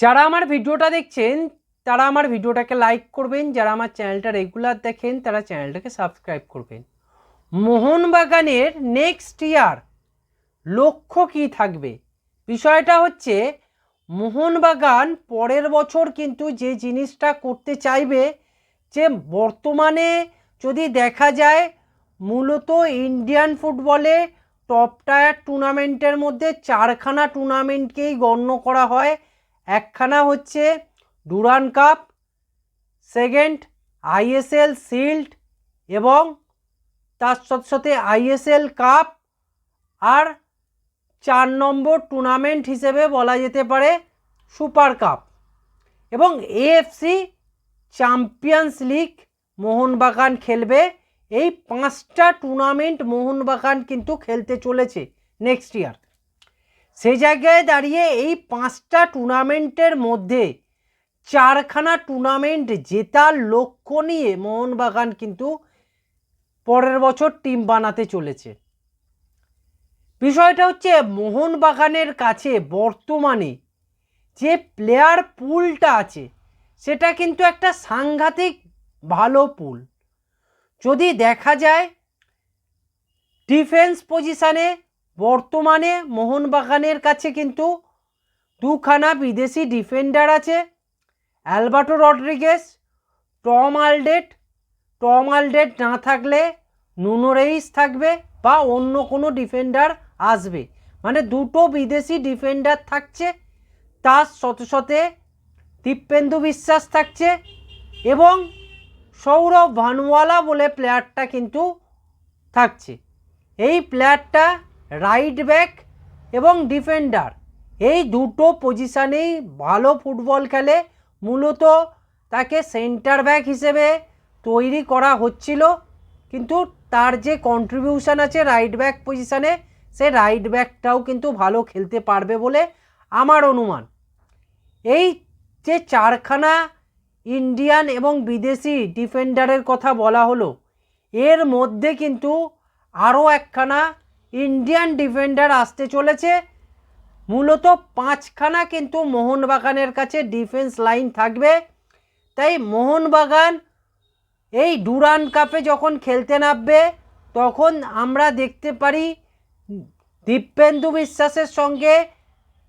যারা আমার ভিডিওটা দেখছেন, তারা আমার ভিডিওটাকে লাইক করবেন। যারা আমার চ্যানেলটা রেগুলার দেখেন, তারা চ্যানেলটাকে সাবস্ক্রাইব করবেন। মোহনবাগানের নেক্সট ইয়ার লক্ষ্য কী থাকবে? বিষয়টা হচ্ছে, মোহনবাগান পরের বছর কিন্তু যে জিনিসটা করতে চাইবে, যে বর্তমানে যদি দেখা যায়, মূলত ইন্ডিয়ান ফুটবলে টপ টায়ার টুর্নামেন্টের মধ্যে চারখানা টুর্নামেন্টকেই গণ্য করা হয় একখানা হচ্ছে Durand cup, second ISL shield এবং তার সাথে সাথে আইএসএল কাপ আর চার নম্বর টুর্নামেন্ট হিসেবে বলা যেতে পারে সুপার কাপ। এবং এএফসি চ্যাম্পিয়ন্স লিগ মোহনবাগান খেলবে। এই পাঁচটা টুর্নামেন্ট মোহনবাগান কিন্তু খেলতে চলেছে নেক্সট ইয়ার। সেই জায়গায় দাঁড়িয়ে এই পাঁচটা টুর্নামেন্টের মধ্যে চারখানা টুর্নামেন্ট জেতার লক্ষ্য নিয়ে মোহনবাগান কিন্তু পরের বছর টিম বানাতে চলেছে। বিষয়টা হচ্ছে মোহনবাগানের কাছে বর্তমানে যে প্লেয়ার পুলটা আছে, সেটা কিন্তু একটা সাংঘাতিক ভালো পুল যদি দেখা যায় ডিফেন্স পজিশানে বর্তমানে মোহনবাগানের কাছে কিন্তু দুখানা বিদেশি ডিফেন্ডার আছে, Alberto Rodriguez Tom Aldred. Tom Aldred না থাকলে নুনো রেইস থাকবে বা অন্য কোনো ডিফেন্ডার আসবে। মানে দুটো বিদেশি ডিফেন্ডার থাকছে, তার সাথে সাথে দীপেন্দু বিশ্বাস থাকছে এবং সৌরভ ভানুওয়ালা বলে প্লেয়ারটা কিন্তু থাকছে। এই প্লেয়ারটা রাইট ব্যাক এবং ডিফেন্ডার এই দুটো পজিশানেই ভালো ফুটবল খেলে মূলত তাকে সেন্টার ব্যাক হিসেবে তৈরি করা হচ্ছিল। কিন্তু তার যে কন্ট্রিবিউশন আছে রাইট ব্যাক পজিশানে সে রাইট ব্যাকটাও কিন্তু ভালো খেলতে পারবে বলে আমার অনুমান। এই যে চারখানা ইন্ডিয়ান এবং বিদেশি ডিফেন্ডারের কথা বলা হলো, এর মধ্যে কিন্তু আরও একখানা ইন্ডিয়ান ডিফেন্ডার আসতে চলেছে। মূলত পাঁচখানা কিন্তু মোহনবাগানের কাছে ডিফেন্স লাইন থাকবে। তাই মোহনবাগান এই ডুরান কাপে যখন খেলতে নামবে, তখন আমরা দেখতে পারি দীপেন্দু বিশ্বাসের সঙ্গে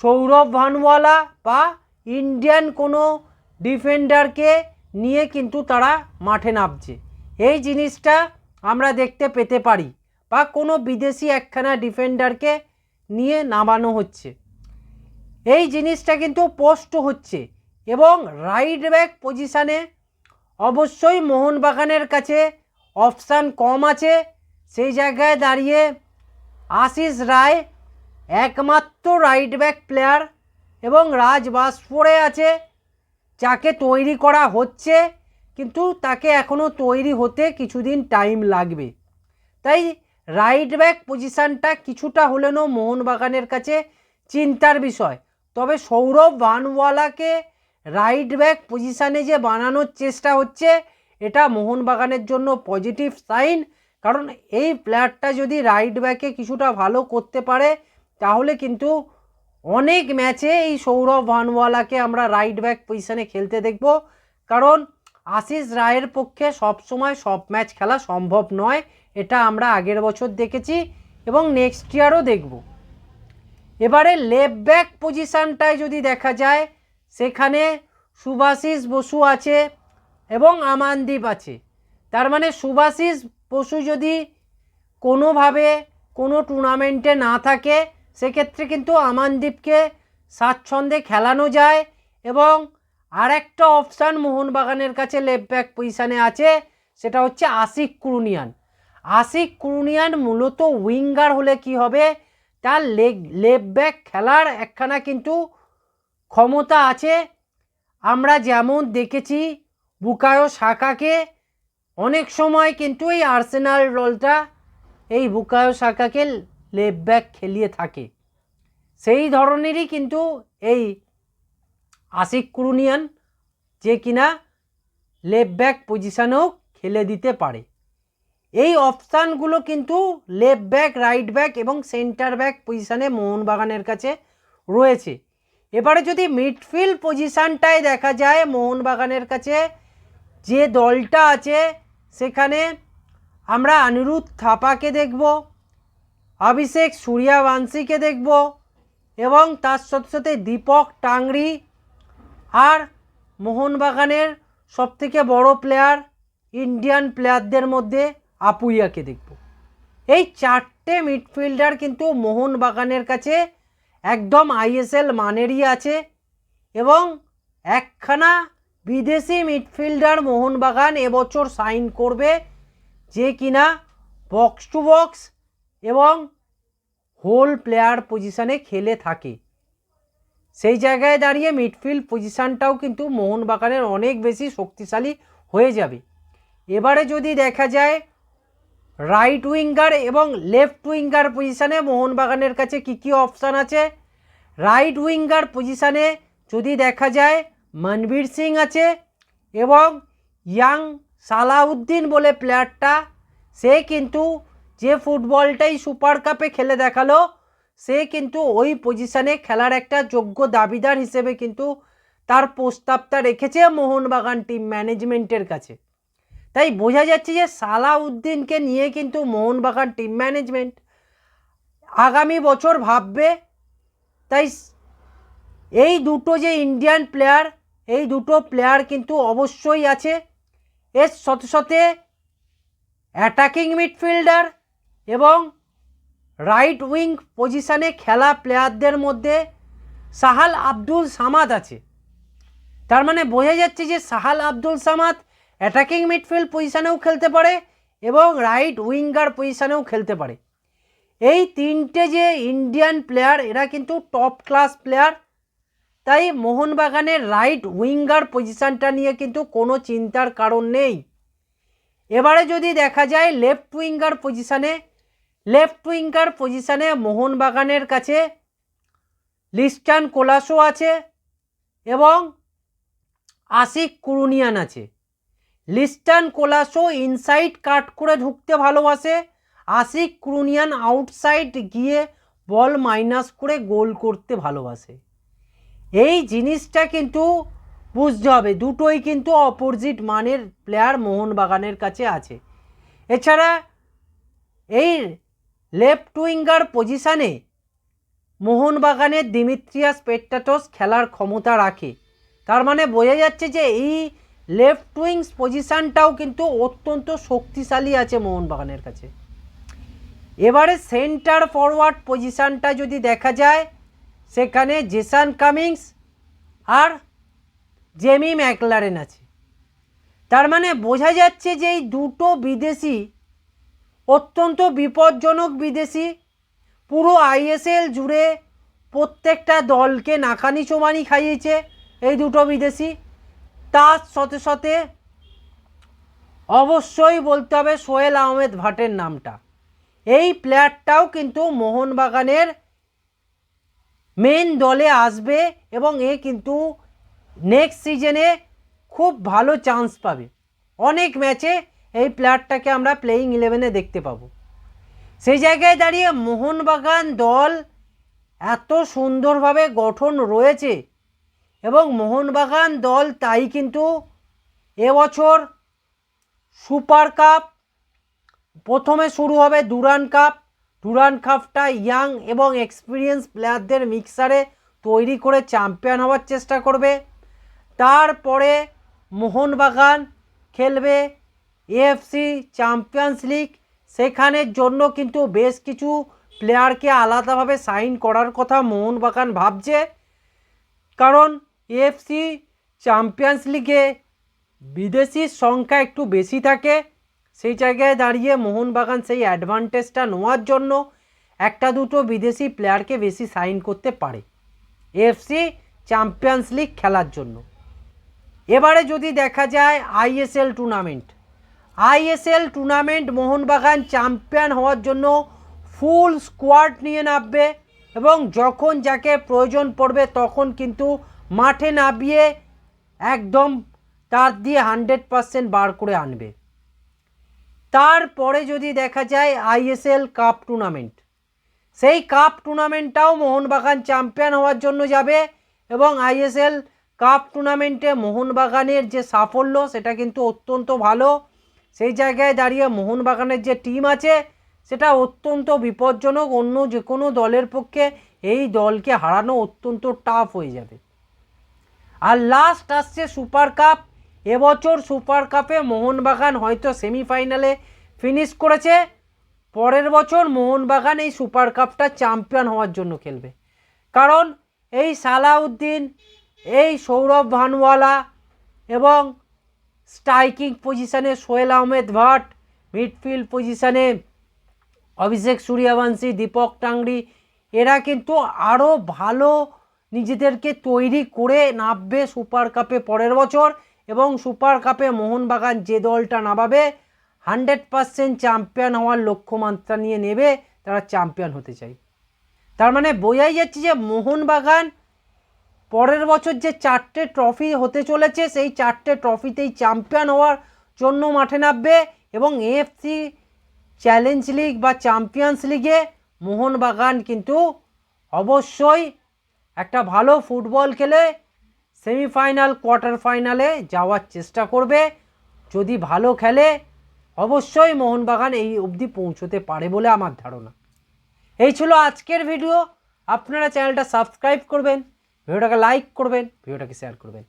সৌরভ ভানওয়ালা বা ইন্ডিয়ান কোনো ডিফেন্ডারকে নিয়ে কিন্তু তারা মাঠে নামছে। এই জিনিসটা আমরা দেখতে পেতে পারি। বা কোনো বিদেশি একখানা ডিফেন্ডারকে নিয়ে নামানো হচ্ছে। এই জিনিসটা কিন্তু পোস্ট হচ্ছে এবং রাইট ব্যাক পজিশানে অবশ্যই মোহনবাগানের কাছে অপশান কম আছে। সেই জায়গায় দাঁড়িয়ে আশিস রায় একমাত্র রাইট ব্যাক প্লেয়ার এবং রাজ বাসফোরে আছে, যাকে তৈরি করা হচ্ছে, কিন্তু তাকে এখনও তৈরি হতে কিছুদিন টাইম লাগবে। তাই রাইট ব্যাক পজিশানটা কিছুটা হলেও মোহনবাগানের কাছে চিন্তার বিষয়। তবে সৌরভ ভানওয়ালাকে রাইট ব্যাক পজিশানে যে বানানোর চেষ্টা হচ্ছে, এটা মোহনবাগানের জন্য পজিটিভ সাইন। কারণ এই প্লেয়ারটা যদি রাইট ব্যাকে কিছুটা ভালো করতে পারে, তাহলে কিন্তু অনেক ম্যাচে এই সৌরভ ভানওয়ালাকে আমরা রাইট ব্যাক পজিশানে খেলতে দেখব। কারণ আশিস রায়ের পক্ষে সবসময় সব ম্যাচ খেলা সম্ভব নয়। এটা আমরা আগের বছর দেখেছি এবং নেক্সট ইয়ারও দেখব। এবারে লেফট ব্যাক পজিশানটায় যদি দেখা যায়, সেখানে সুভাশিস বসু আছে এবং আমানদীপ আছে। তার মানে সুভাশিস বসু যদি কোনোভাবে কোনো টুর্নামেন্টে না থাকে, সেক্ষেত্রে কিন্তু আমানদীপকে স্বাচ্ছন্দ্যে খেলানো যায় এবং আরেকটা অপশান মোহনবাগানের কাছে লেফট ব্যাক পজিশানে আছে, সেটা হচ্ছে আশিক কুরুনিয়ান। আশিক কুরুনিয়ান মূলত উইঙ্গার হলে কি হবে? তার লেগ, লেফট ব্যাক খেলার একখানা কিন্তু ক্ষমতা আছে। আমরা যেমন দেখেছি বুকায়ো শাখাকে অনেক সময় কিন্তু এই আর্সেনাল দলটা এই বুকায়ো শাখাকে লেফট ব্যাক খেলিয়ে থাকে। সেই ধরনেরই কিন্তু এই আশিক কুরুনিয়ান যে কিনা লেফট ব্যাক পজিশানেও খেলে দিতে পারে। এই অপশানগুলো কিন্তু লেফট ব্যাক রাইট ব্যাক এবং সেন্টার ব্যাক পজিশানে মোহনবাগানের কাছে রয়েছে। এবারে যদি মিডফিল্ড পজিশানটায় দেখা যায়, মোহনবাগানের কাছে যে দলটা আছে, সেখানে আমরা অনিরুদ্ধ থাপাকে দেখব, অভিষেক সূর্যাবংশীকে দেখব এবং তার সাথে সাথে দীপক টাংরি আর মোহনবাগানের সবথেকে বড় প্লেয়ার ইন্ডিয়ান প্লেয়ারদের মধ্যে আপুইয়াকে দেখব। এই চারটে মিডফিল্ডার কিন্তু মোহনবাগানের কাছে একদম আইএসএল মানেরই আছে এবং একখানা বিদেশি মিডফিল্ডার মোহনবাগান এবছর সাইন করবে যে কিনা বক্স টু বক্স এবং হোল প্লেয়ার পজিশানে খেলে থাকে। সেই জায়গায় দাঁড়িয়ে মিডফিল্ড পজিশানটাও কিন্তু মোহনবাগানের অনেক বেশি শক্তিশালী হয়ে যাবে। এবারে যদি দেখা যায় রাইট উইঙ্গার এবং লেফট উইঙ্গার পজিশানে মোহনবাগানের কাছে কী কী অপশান আছে? রাইট উইঙ্গার পজিশানে যদি দেখা যায়, মনবীর সিং আছে এবং ইয়াং সালাউদ্দিন বলে প্লেয়ারটা সে কিন্তু যে ফুটবলটাই সুপার কাপে খেলে দেখাল, সে কিন্তু ওই পজিশানে খেলার একটা যোগ্য দাবিদার হিসেবে কিন্তু তার প্রস্তাবটা রেখেছে মোহনবাগান টিম ম্যানেজমেন্টের কাছে। তাই বোঝা যাচ্ছে যে সালাউদ্দিনকে নিয়ে কিন্তু মোহনবাগান টিম ম্যানেজমেন্ট আগামী বছর ভাববে। তাই এই দুটো যে ইন্ডিয়ান প্লেয়ার এই দুটো প্লেয়ার কিন্তু অবশ্যই আছে। এর সাথে সাথে অ্যাটাকিং মিডফিল্ডার এবং রাইট উইং পজিশানে খেলা প্লেয়ারদের মধ্যে সাহাল আব্দুল সামাদ আছে। তার মানে বোঝা যাচ্ছে যে সাহাল আব্দুল সামাদ অ্যাটাকিং মিডফিল্ড পজিশানেও খেলতে পারে এবং রাইট উইঙ্গার পজিশানেও খেলতে পারে। এই তিনটে যে ইন্ডিয়ান প্লেয়ার এরা কিন্তু টপ ক্লাস প্লেয়ার তাই মোহনবাগানের রাইট উইঙ্গার পজিশানটা নিয়ে কিন্তু কোনো চিন্তার কারণ নেই। এবারে যদি দেখা যায় লেফট উইঙ্গার পজিশানে লেফট উইঙ্গার পজিশানে মোহনবাগানের কাছে লিস্টান কোলাসো আছে এবং আশিক কুরুনিয়ান আছে। লিস্টান কোলাসো ইনসাইড কাট করে ঢুকতে ভালোবাসে। আশিক ক্রুনিয়ান আউটসাইড গিয়ে বল মাইনাস করে গোল করতে ভালোবাসে। এই জিনিসটা কিন্তু বুঝতে হবে, দুটোই কিন্তু অপোজিট মানের প্লেয়ার মোহনবাগানের কাছে আছে। এছাড়া এই লেফট উইঙ্গার পজিশানে মোহনবাগানের দিমিত্রিয়াস পেট্টাটোস খেলার ক্ষমতা রাখে। তার মানে বোঝা যাচ্ছে যে এই লেফট উইংস পজিশানটাও কিন্তু অত্যন্ত শক্তিশালী আছে মোহনবাগানের কাছে। এবারে সেন্টার ফরওয়ার্ড পজিশানটা যদি দেখা যায়, সেখানে জেসান কামিংস আর জেমি ম্যাকলারেন আছে। তার মানে বোঝা যাচ্ছে যে এই দুটো বিদেশি, অত্যন্ত বিপজ্জনক বিদেশি, পুরো আইএসএল জুড়ে প্রত্যেকটা দলকে নাকানি চোমানি খাইয়েছে এই দুটো বিদেশি। তার সাথে সাথে অবশ্যই বলতে হবে সোহেল আহমেদ ভাটের নামটা। এই প্লেয়ারটাও কিন্তু মোহনবাগানের মেন দলে আসবে এবং এ কিন্তু নেক্সট সিজনে খুব ভালো চান্স পাবে। অনেক ম্যাচে এই প্লেয়ারটাকে আমরা প্লেয়িং ইলেভেনে দেখতে পাবো। সেই জায়গায় দাঁড়িয়ে মোহনবাগান দল এত সুন্দরভাবে গঠন রয়েছে এবং মোহনবাগান দল তাই কিন্তু এবছর সুপার কাপ, প্রথমে শুরু হবে দুরান কাপ দুরান কাপটা ইয়াং এবং এক্সপিরিয়েন্স প্লেয়ারদের মিক্সারে তৈরি করে চ্যাম্পিয়ন হওয়ার চেষ্টা করবে। তারপরে মোহনবাগান খেলবে এএফসি চ্যাম্পিয়ন্স লিগ। সেখানের জন্য কিন্তু বেশ কিছু প্লেয়ারকে আলাদাভাবে সাইন করার কথা মোহনবাগান ভাবছে। কারণ এএফসি চ্যাম্পিয়ন্স লিগে বিদেশির সংখ্যা একটু বেশি থাকে। সেই জায়গায় দাঁড়িয়ে মোহনবাগান সেই অ্যাডভান্টেজটা নেওয়ার জন্য একটা দুটো বিদেশি প্লেয়ারকে বেশি সাইন করতে পারে। এফসি চ্যাম্পিয়ন্স লিগ খেলার জন্য। এবারে যদি দেখা যায় ISL tournament ISL tournament Mohun Bagan champion হওয়ার জন্য ফুল স্কোয়াড নিয়ে নামবে। এবং যখন যাকে প্রয়োজন পড়বে তখন কিন্তু মাঠে নামিয়ে একদম তার দিয়ে হান্ড্রেড পারসেন্ট বার করে আনবে। তারপরে যদি দেখা যায় আইএসএল কাপ টুর্নামেন্ট, সেই কাপ টুর্নামেন্টটাও মোহনবাগান চ্যাম্পিয়ন হওয়ার জন্য যাবে এবং আইএসএল কাপ টুর্নামেন্টে মোহনবাগানের যে সাফল্য সেটা কিন্তু অত্যন্ত ভালো। সেই জায়গায় দাঁড়িয়ে মোহনবাগানের যে টিম আছে সেটা অত্যন্ত বিপজ্জনক, অন্য যে কোনো দলের পক্ষে এই দলকে হারানো অত্যন্ত টাফ হয়ে যাবে। আর লাস্ট আসছে সুপার কাপ এবছর সুপার কাপে মোহনবাগান হয়তো সেমিফাইনালে ফিনিশ করেছে। পরের বছর মোহনবাগান এই সুপার কাপটা চ্যাম্পিয়ন হওয়ার জন্য খেলবে। কারণ এই সালাউদ্দিন, এই সৌরভ ভানওয়ালা এবং স্ট্রাইকিং পজিশনে সোহেল আহমেদ ভাট মিডফিল্ড পজিশনে অভিষেক সূর্যবংশী, দীপক টাংরি এরা কিন্তু আরও ভালো নিজেদেরকে তৈরি করে নামবে সুপার কাপে পরের বছর এবং সুপার কাপে মোহনবাগান যে দলটা নামাবে, হান্ড্রেড পারসেন্ট চ্যাম্পিয়ন হওয়ার লক্ষ্যমাত্রা নিয়ে নেবে, তারা চ্যাম্পিয়ন হতে চাই। তার মানে বোঝাই যাচ্ছে যে মোহনবাগান পরের বছর যে চারটে ট্রফি হতে চলেছে, সেই চারটে ট্রফিতেই চ্যাম্পিয়ন হওয়ার জন্য মাঠে নামবে এবং এএফসি চ্যালেঞ্জ লিগ বা চ্যাম্পিয়ন্স লিগে মোহনবাগান কিন্তু অবশ্যই একটা ভালো ফুটবল খেলে সেমিফাইনাল, কোয়ার্টার ফাইনালে যাওয়ার চেষ্টা করবে। যদি ভালো খেলে, অবশ্যই মোহনবাগান এই অবধি পৌঁছতে পারে বলে আমার ধারণা। এই ছিল আজকের ভিডিও। আপনারা চ্যানেলটা সাবস্ক্রাইব করবেন, ভিডিওটাকে লাইক করবেন, ভিডিওটাকে শেয়ার করবেন।